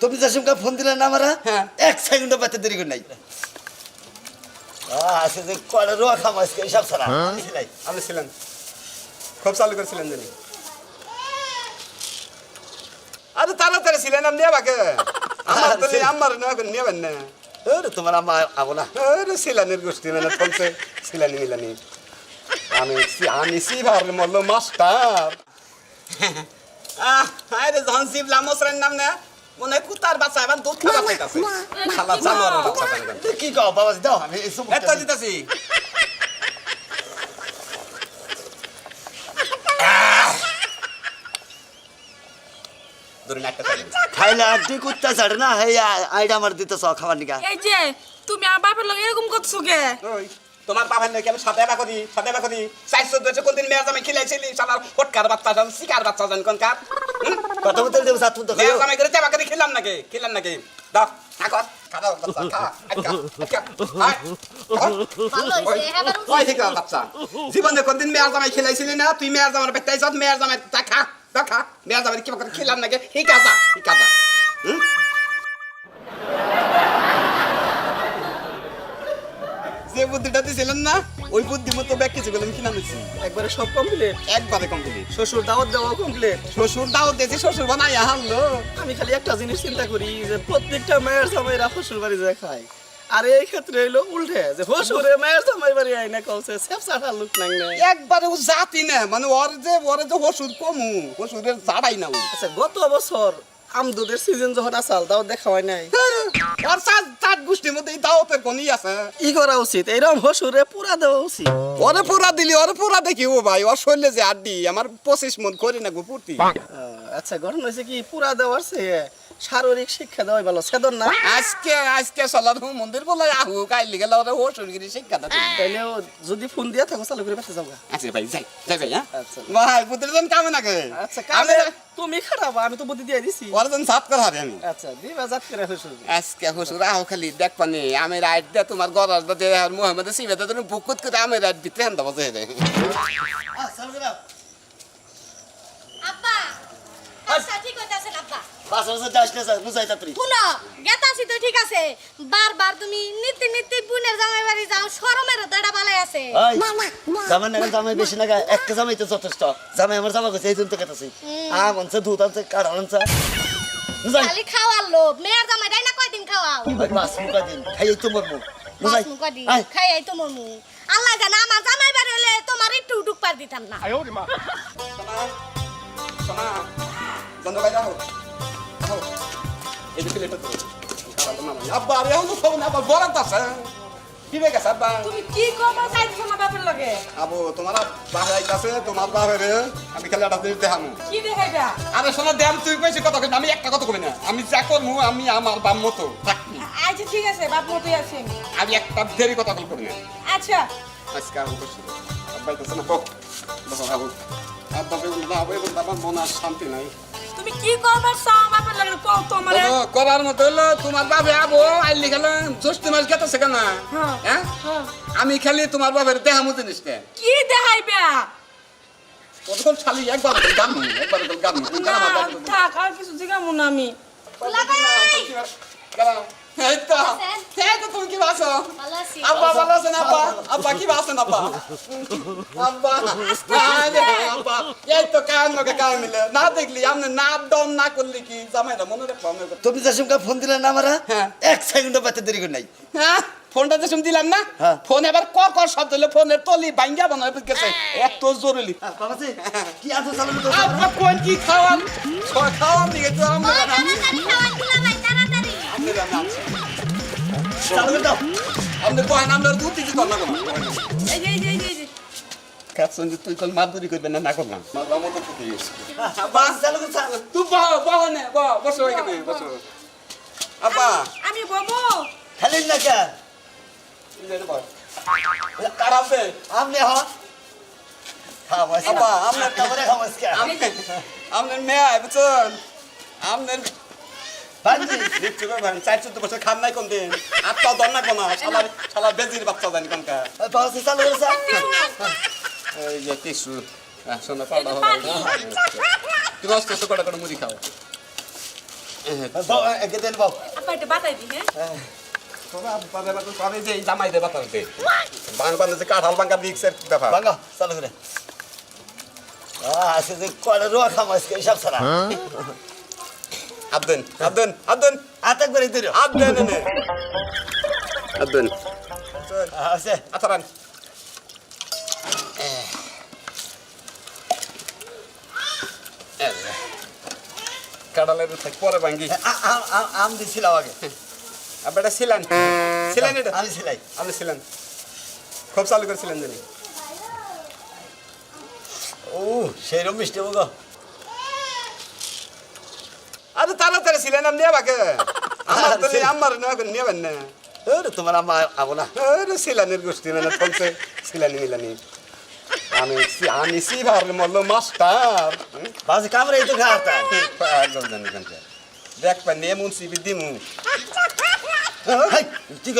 তুমি যে সঙ্গে ফোন দিলে না আমারা হ্যাঁ। এক সেকেন্ডও বাতে দেরি করে নাই। আছে যে কয়টা রোয়া খাম আজকে এইসব ছাড়া। বুঝলাই? আপনি ছিলেন খুব চালু করেছিলেন জানি আরে তাড়াতাড়ি ছিলেন আপনি আমাকে। আমার তো আমার নেবেন না। ওরে, তোমার আম্মা আবো না। আরে সিলানির গোষ্ঠী মানে চলছে সিলানি মিলানি। আমি সি- আমি সিভার মল্ল মাস্টার। আহ আরে শিবলা নাম না। মনে কুতার বাচ্চা এবার দুধ খাবার চাইতাছে খালা জানোয়ারের বাচ্চা তো কি কও বাবা দাও আমি এই সব এত দিতেছি কুত্তা ছাড়ে না হেই আইডা আমার দিতেছ খাবার নিকা। এই যে তুমি আমার বাপের লগে এরকম করছ কে? ওই, তোমার বাবার নাকি আমি সাথে বাকো দি সাথে বাকো দি চারশো দুশো কোনদিন মেয়ের জামাই খিলাইছিলি সালার ফটকার বাচ্চা জান শিকার বাচ্চা জান কোন কার কথা বলতে দেবো সাত তো মেয়ের জামাই করে চাবাকে দিয়ে খেলাম নাকি খেলাম নাকি? দাও থাকো বাচ্চা জীবনে কোনদিন মেয়ের জামাই খেলাইছিলি না তুই মেয়ের জামাই বেটাই সব মেয়ের জামাই তা খা তা খা। মেয়ের জামাই কি করে খেলাম নাকি? হি কাজা হুম? বুদ্ধিটা দিছিলেন না ওই বুদ্ধি মতো ব্যাগ কিছু গেলাম কিনা নিচ্ছি একবারে সব কমপ্লিট একবারে কমপ্লিট শ্বশুর দাওয়াত দেওয়া কমপ্লিট শ্বশুর দাও দিয়েছি শ্বশুর বানাই হারলো আমি খালি একটা জিনিস চিন্তা করি যে প্রত্যেকটা মায়ের জামাইরা শ্বশুর বাড়ি যায় খায়। আর এই ক্ষেত্রে হইল উল্টে যে শ্বশুরে মায়ের জামাই বাড়ি আয় না কলছে সেপসাটা লুক নাং না। একবারে ও জাতি না মানে ওর যে ওর যে হসুর কমু হসুরের জাড়াই না আচ্ছা গত বছর আমদুদের সিজন যখন আসাল তাও দেখা হয় নাই। ওর সাত সাত গোষ্ঠীর মধ্যে এই দাওতের কোনি আছে। ই করা উচিত এইরকম হসুরে পুরা দেওয়া উচিত। ওরে পুরা দিলি ওরে পুরা দেখি ও ভাই ওর শরীরে যে আড্ডি আমার পঁচিশ মন করি না গো পূর্তি। আহ, আচ্ছা ঘটনা হয়েছে কি? পুরা দেওয়ার চেয়ে শারীরিক শিক্ষা দেওয়াই ভালো। সেদন না? আজকে আজকে সলার মন্দির বলে আহু কাইলি গেলে ওরে হসুর গিরি শিক্ষা দিতে তাইলে যদি ফোন দিয়ে থাকো চালু করে পেতে যাও। আচ্ছা ভাই যাই যাই ভাই হ্যাঁ? আচ্ছা। ভাই পুত্রজন কামে নাকি। আচ্ছা আমি কামে তুমি খারাপ আমি তো বুদ্ধি দিয়ে দিছি। ওরজন সাত করা হারে আমি। আচ্ছা দিবা জাত করে হসুর আজকে হসুর আহ খালি দেখ পানি। আমি রাইট দে তোমার গরার দে আর মোহাম্মদ সিবে দে তুমি বুকুত করে আমি রাইট ভিতরে হেন দেবো যে আব্বা আচ্ছা ঠিক হইতাছে আব্বা পাঁচ বছর যাস না স্যার বুঝাই তাড়াতাড়ি। শুনো গেতাছি তো ঠিক আছে। বারবার তুমি নিত্য নিত্য বোনের জামাই বাড়ি যাও শরমের দাঁড়া বালাই আছে। জামাই না জামাই বেশি না একটা জামাই তো যথেষ্ট। জামাই আমার জামা গেছে এই জন্য তো কেটেছি আম আনছে দুধ আনছে কাঠ আনছে। খালি খাওয়ার লোভ মেয়ের জামাই তাই না কয়দিন খাওয়াও? দিন খাই তো মরবো বাস মুকা দি আয় খাই আই তোমার মু আল্লাহ জানে আমার জামাই বাড়ি হলে তোমার একটু উটুক পার দিতাম না। সোনা বন্ধ করে দাও। আহো তো আব্বা আরে সব না আবার বরাদ আছে। কি বে গেছে আব্বা? তুমি কি বাপের লগে? আবু তোমার বাহাই কাছে তোমার বাহের আমি খালি একটা জিনিস দেখামু। কি দেখাইবা? আরে শোনা দেম তুই কইছিস কথা কই আমি একটা কথা কই না। আমি যা করমু আমি আমার বাম মতো থাকবি। আচ্ছা ঠিক আছে বাপ মতোই আছি আমি। একটা দেরি কথা কই না। আচ্ছা। আজকে আবু কইছিল আব্বাই তো না কো দেখো আবু। আব্বা বেগুন না আবু বেগুন আমার মনে আর শান্তি নাই। তুমি কি বাপের লগে কও তো আমারে ও, করার মতো হলো তোমার বাবে আবো আইলি গেল জস্তি মাস গেতেছে কেন হ্যাঁ। হ্যাঁ হ্যাঁ। আমি খালি তোমার বাবার দেহামু জিনিসটা কি দেখাইবা কতক্ষণ খালি একবার গান একবার গান না গান আমার থাক আর কিছু জিগামু না আমি এই তো এই তো তুমি কি আছি আব্বা ভালো আছেন আব্বা আব্বা কি বাসেন আব্বা আব্বা আব্বা এই তো কান নকে কান মিলে না দেখলি আপনি না দম না করলি কি জামাইরা মনে রাখব আমি তুমি যে সঙ্গে ফোন দিলে না আমারা হ্যাঁ। এক সেকেন্ডও বাতে দেরি করে নাই হ্যাঁ ফোনটা যে দিলাম না হ্যাঁ। ফোন এবার ক ক শব্দ হলে ফোনের তলি বাইঙ্গা বানায় গেছে এত জরুরি কি আছো কোন কি খাওয়ান খাওয়ান দিকে তো আমরা আপনি কহেন আপনার দুধ দিতে তো না কোনো এই যে এই যে এই যে, এই যে কাছে তুই কোন মাদুরি করবেন না না করলাম মাদুরা মতো ফুটে গেছে বাস চালু করে চালু তুই বহ বহ নে বহ বসো এখানে বসো আব্বা আমি বাবু খালি না কে কারাবে আমনে হ খাওয়াস আব্বা, আমনে- খাওয়াস কে আপনার বাঞ্জি দেখছি ভাই চার চোদ্দ বছর খান নাই কোন দিন আটটা দর না কোনা শালা শালা বেজির বাচ্চা জানি বাবাজি চালু করে চালু এই যে টিসু শোনো পাউডার হবে তুমি অস্ত অস্ত কটা করে মুড়ি খাও? বাউ, একে দেন বাউ। আপা এটা বাতাই দি হ্যাঁ? জামাই দে বাতাস দে। বাং বান্ধে কাঁঠাল বাঙ্গা রিক্সের ব্যাপার। ভাঙা, চালু করে। আজকে যে কয়টা রোয়া খাম আজকে, হিসাব ছাড়া। আবদেন আবদেন আবদেন হাত একবারে দিলো। আবদেন এনে আবদেন আছে। আতরান কাঁঠালের পরে ভাঙ্গি। আ- আ- আ- আম দিছিলাম আগে। এটা ছিলেন ছিলেন এটা? আমি ছিলাই আপনি ছিলেন খুব চালু করেছিলেন জানি। ও সেইরকম মিষ্টি মুখ আরে তাড়াতাড়ি ছিলেন আপনি আমাকে আমার তো নেই, আমার নেবেন না তোমার আম্মা আবো না আরে সিলানির গোষ্ঠী মানে চলছে সিলানি মিলানি আমি সি- আমি সিভার মল্ল মাস্টার হুম? বাজে কামড়ে তো খাওয়াতা একদম জানি জানতে দেখ পা নিয়ে মুন সিবি দিমু কি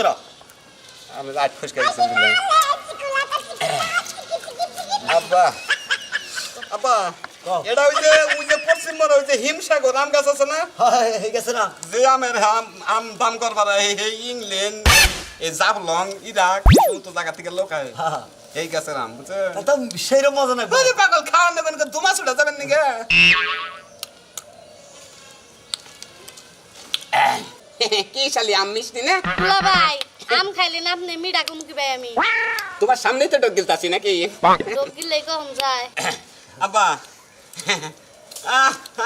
বড় ওই যে হিমসাগর আম গাছ আছে না? হয় গেছে না। যে আমের আম আম দাম করবার এই এই ইংল্যান্ড এই জাফলং ইরাক তো জায়গা থেকে লোক আয়। হ্যাঁ। এই গাছের আম বুঝছে তা সেইরকম মজা না পাগল খাওয়ান দেবেন দুমা ছুটা যাবেন নাকি? কি শালি আম মিষ্টি না? দুলা ভাই আম খাইলে না আপনি মিঠা কমুকি ভাই আমি। তোমার সামনেই তো ডগিল তাছি নাকি? রোগ গিলে কখন যায়? আব্বা।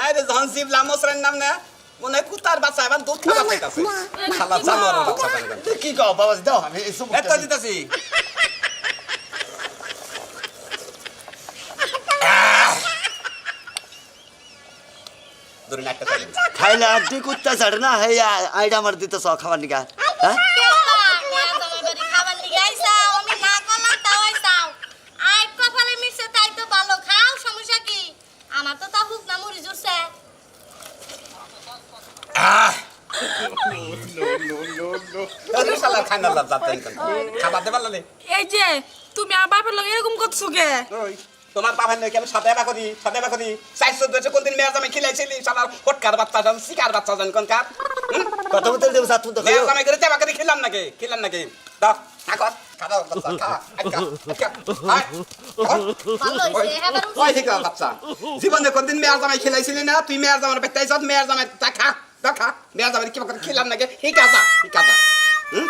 আরে যখন শিবলা মশরের নাম না। মনে হয় কুতার বাচ্চা এবার দুধ খাওয়া পাইতাছে। খালা জানোয়ারের বাচ্চা পাইতাছে। কি কও বাবা দাও আমি এই এত দিতাছি ধরুন খাইলে আর তুই কুত্তা ছাড়ে না হেই আইডা আমার দিতে চ খাবার নিকা হ্যাঁ কেবা মেয়া জামাই বাড়ি খাবার লিগে আইসাও আমি না করলাম তাও আইসাও আই কপালে মিশে তাই তো ভালো খাও সমস্যা কি আমার তো তা হুক না মুড়ি জুড়ছে আরে শালা খানা লাভ যাতেন খাবার দেবার লাগে এই যে তুমি আমার বাপের লগে এরকম করছ কে? তোমার বাবার নাকি আমি সাথে বা করি সাথে বা করি। চারশো দুশো কোনদিন মেয়ের জামাই খিলাইছিলি শালার হটকার বাচ্চা যান শিকার বাচ্চা যান কোন কার? কথা বলতে দেবো সাত করে খিলাম নাকি? খিলাম নাকি? দাও খাও বাচ্চা ওই ঠিক বাচ্চা। জীবনে কোনদিন মেয়ের জামাই খিলাইছিলি না তুই মেয়ের জামাই বেটাই যাত মেয়ের জামাই তা খা তা খা। জামাই কি করে খিলাম নাকি? ঠিক আছে ঠিক আছে হুম?